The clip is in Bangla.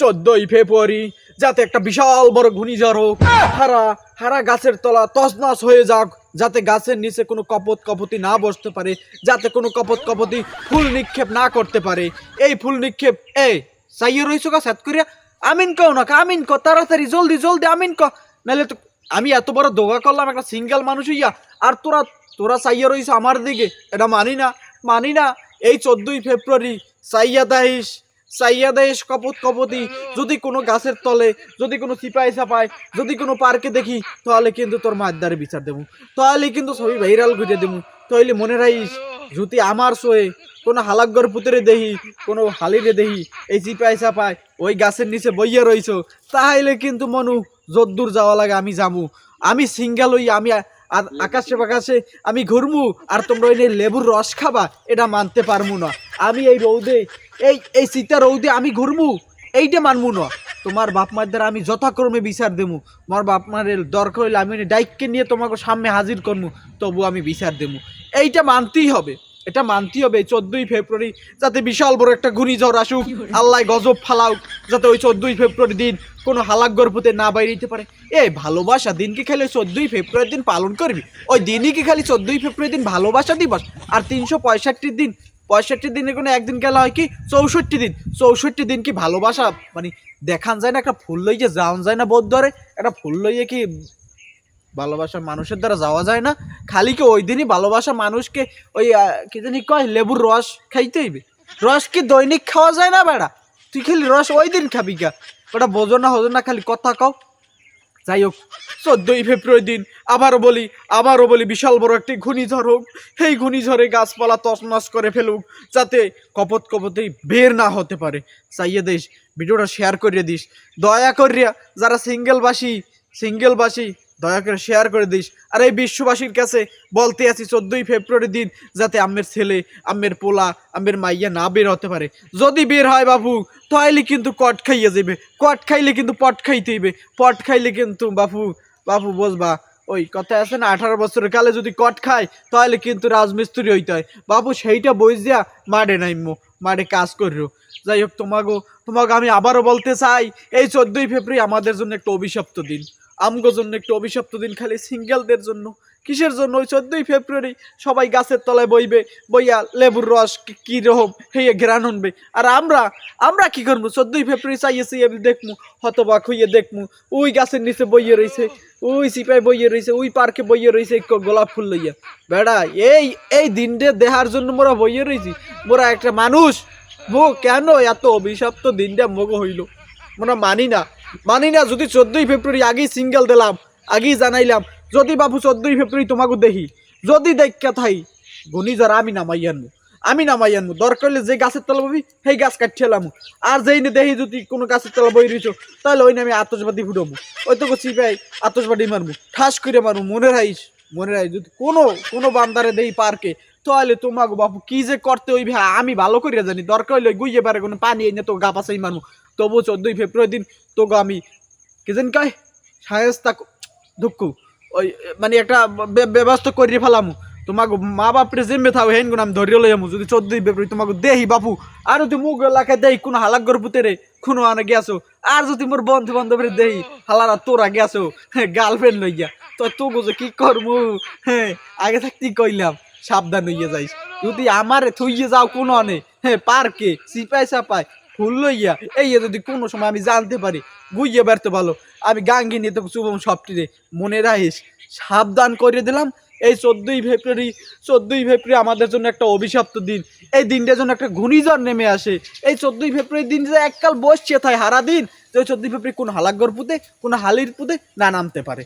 চোদ্দই ফেব্রুয়ারি, যাতে একটা বিশাল বড় ঘূর্ণিঝড় হোক। হারা হারা গাছের তলা তছনছ হয়ে যাক, যাতে গাছের নিচে কোনো কপত কপতি না বসতে পারে, যাতে কোনো কপত কপতি ফুল নিক্ষেপ না করতে পারে। এই ফুল নিক্ষেপ, এ চাইয়ে রয়েছো গা, সাত করিয়া আমিন কও না আমিন ক তাড়াতাড়ি, জলদি জলদি, আমিন ক নাহলে তো আমি এত বড় দোগা করলাম, একটা সিঙ্গেল মানুষ হইয়া, আর তোরা তোরা চাইয়া রইছ আমার দিকে, এটা মানি না মানি না। এই চোদ্দই ফেব্রুয়ারি চাইয়া দাইস চাইয়া দেশ কপত কপতি, যদি কোনো গাছের তলে, যদি কোনো চিপাই চাপায় যদি কোনো পার্কে দেখি, তাহলে কিন্তু তোর মাদ্দারে বিচার দেবো। তাহলে কিন্তু ছবি ভাইরাল করে দেবো। তাহলে মনে রাখিস, যদি আমার শোয়ে কোনো হালাকগর পুতরে দেহি কোনো হালিরে দেহি এই চিপাই চাপায় ওই গাছের নিচে বইয়া রইছ, তাহলে কিন্তু মনু যদ্দূর যাওয়া লাগে আমি যাব। আমি সিঙ্গেল হই আমি আর আকাশে বাকাশে আমি ঘুরমু, আর তোমরা ওই লেবুর রস খাবা, এটা মানতে পারমু না। আমি এই রৌদে এই এই শীতের রৌদে আমি ঘুরমু এইটা মানমু না। তোমার বাপ মার দ্বারা আমি যথাক্রমে বিচার দেবো আমার বাপ মারের দরকার হইলে আমি ডাইককে নিয়ে তোমাকে সামনে হাজির করব তবু আমি বিচার দেবো এইটা মানতেই হবে এটা মানতেই হবে চোদ্দই ফেব্রুয়ারি যাতে বিশাল বড় একটা ঘূর্ণিঝড় আসুক আল্লাহ গজব ফালাউক যাতে ওই চোদ্দই ফেব্রুয়ারি দিন কোনো হালাক গর্ভতে না বাইরে পারে। এ ভালোবাসা দিন কি খালি চোদ্দই ফেব্রুয়ারি দিন পালন করবি? ওই দিনই কি খালি চোদ্দই ফেব্রুয়ারি দিন ভালোবাসা দিবস? আর তিনশো পঁয়ষট্টির দিন পঁয়ষট্টি দিনে কোনো একদিন গেলা হয় কি? চৌষট্টি দিন। চৌষট্টি দিন কি ভালোবাসা? মানে দেখান যায় না, একটা ফুল লইয়ে যাওয়ান যায় না বোধ ধরে একটা ফুল লইয়ে কি ভালোবাসা মানুষের দ্বারা যাওয়া যায় না? খালি কি ওই দিনই ভালোবাসা মানুষকে ওই কি জানি কয়, লেবুর রস খাইতে হইবে? রস কি দৈনিক খাওয়া যায় না বেড়া? তুই খালি রস ওই দিন খাবি গা। ওটা বোঝো না, হজো না, খালি কথা কও। যাই হোক চোদ্দই ফেব্রুয়ারি দিন, আবারও বলি আবারও বলি, বিশাল বড় একটি ঘূর্ণিঝড় হোক, সেই ঘূর্ণিঝড়ে গাছপালা তছনছ করে ফেলুক, যাতে কপত কপতেই বের না হতে পারে। চাইয়ে দিস, ভিডিওটা শেয়ার করিয়ে দিস। দয়া করিয়া, যারা সিঙ্গেলবাসী সিঙ্গেলবাসী দয়া করে শেয়ার করে দিস। আর এই বিশ্ববাসীর কাছে বলতে আছি, চোদ্দই ফেব্রুয়ারি দিন যাতে আমের ছেলে আমের পোলা আমের মাইয়া না বের হতে পারে। যদি বের হয় বাবু, তাইলে কিন্তু কট খাইয়ে যাবে কট খাইলে কিন্তু পট খাইতে হইবে। পট খাইলে কিন্তু বাবু বাবু বসবা ওই কথা আছে না, আঠারো বছরের কালে যদি কট খায় তাহলে কিন্তু রাজমিস্ত্রি হইতে হয়। বাবু সেইটা বই দিয়া মারে নাইমো মারে কাজ করিও। যাই হোক, তোমাগো তোমাকে আমি আবারও বলতে চাই, এই চোদ্দই ফেব্রুয়ারি আমাদের জন্য একটা অভিশপ্ত দিন। আমগো জন্য একটু অভিশপ্ত দিন খালি সিঙ্গেলদের জন্য। কিসের জন্য? ওই চোদ্দই ফেব্রুয়ারি সবাই গাছের তলায় বইবে, বইয়া লেবুর রস কি- রকম হইয়ে ঘেরান হনবে আর আমরা আমরা কি করব? চোদ্দই ফেব্রুয়ারি চাইয়েছি আমি দেখমু, হতবাক হইয়ে দেখমু, ওই গাছের নিচে বইয়ে রইছে, ওই সিপাই বইয়ে রইছে, ওই পার্কে বইয়ে রইছে ক- গোলাপ ফুল লইয়া। বেড়া, এই এই দিনটা দেহার জন্য মোরা বইয়ে রইছি। মোরা একটা মানুষ। মো কেন এত অভিশপ্ত দিনটা মগো হইল? মোরা মানি না। মানি না, যদি চোদ্দই ফেব্রুয়ারি আগেই সিঙ্গেল দিলাম, আগেই জানাইলাম, যদি বাবু চোদ্দই ফেব্রুয়ারি তোমাকে দেখি, যদি দেখা থাই, ঘূর্ণিঝড় আমি নামাই আনব আমি নামাই আনব দরকার হলে যে গাছের তলা ববি, সেই গাছ কাটছিলাম আর যেই দেখি যদি কোনো গাছের তলা বই রইছ, তাহলে ওই নামে আতসবাদি ফুটাবো ওই তো চিপাই আতসবাদি মারবো ঠাস করে মারবো মনে রাইস মনে রাইস যদি কোনো কোনো বান্দারে দেই পার্কে, তাহলে তোমাকে বাপু কি যে করতে ওই ভাই আমি ভালো করে জানি। দরকার হইলে গুইয়ে পারে কোনো পানি এনে তো গা পাশাই মারবো তবু চোদ্দই ফেব্রুয়ারি দিন তোকে আমি, কি জানি কয়, সায়স্তা দুঃখ ওই মানে একটা ব্যবস্থা করিয়ে ফেলাম। তোমাকে মা বাপরে জিম্মে থাও হেন গুণ আমি ধরিয়ে লই আমু। যদি চোদ্দই ফেব্রুয়ারি তোমাকে দেহি বাপু, আর যদি মুখ এলাকায় দেই কোনো হালাক গর পুতেরে কোনো আনে গেছো আর যদি মোর বন্ধু বান্ধবের দেই হালারা তোরা গেছো হ্যাঁ গার্লফ্রেন্ড লইয়া তো তো বুঝো কি করমু হ্যাঁ আগে থাকতেই কইলাম, সাবধান হইয়া যাইস। যদি আমারে থইয়ে যাও কোনো আনে হ্যাঁ পার্কে সিপাই সাপাই ফুল লইয়া, এই যদি কোনো সময় আমি জানতে পারি, গুইয়ে বেরতে ভালো। আমি গাঙ্গি নিয়ে তোকে শুভম সবটিরে মনে রাখিস, সাবধান করে দিলাম। এই চোদ্দই ফেব্রুয়ারি, চোদ্দোই ফেব্রুয়ারি আমাদের জন্য একটা অভিশপ্ত দিন। এই দিনটার জন্য একটা ঘূর্ণিঝড় নেমে আসে। এই চোদ্দই ফেব্রুয়ারি দিন যে এককাল বসছে তাই হারা দিন যে চোদ্দই ফেব্রুয়ারি কোন হালাগর পুঁতে, কোন হালির পুঁতে না নামতে পারে।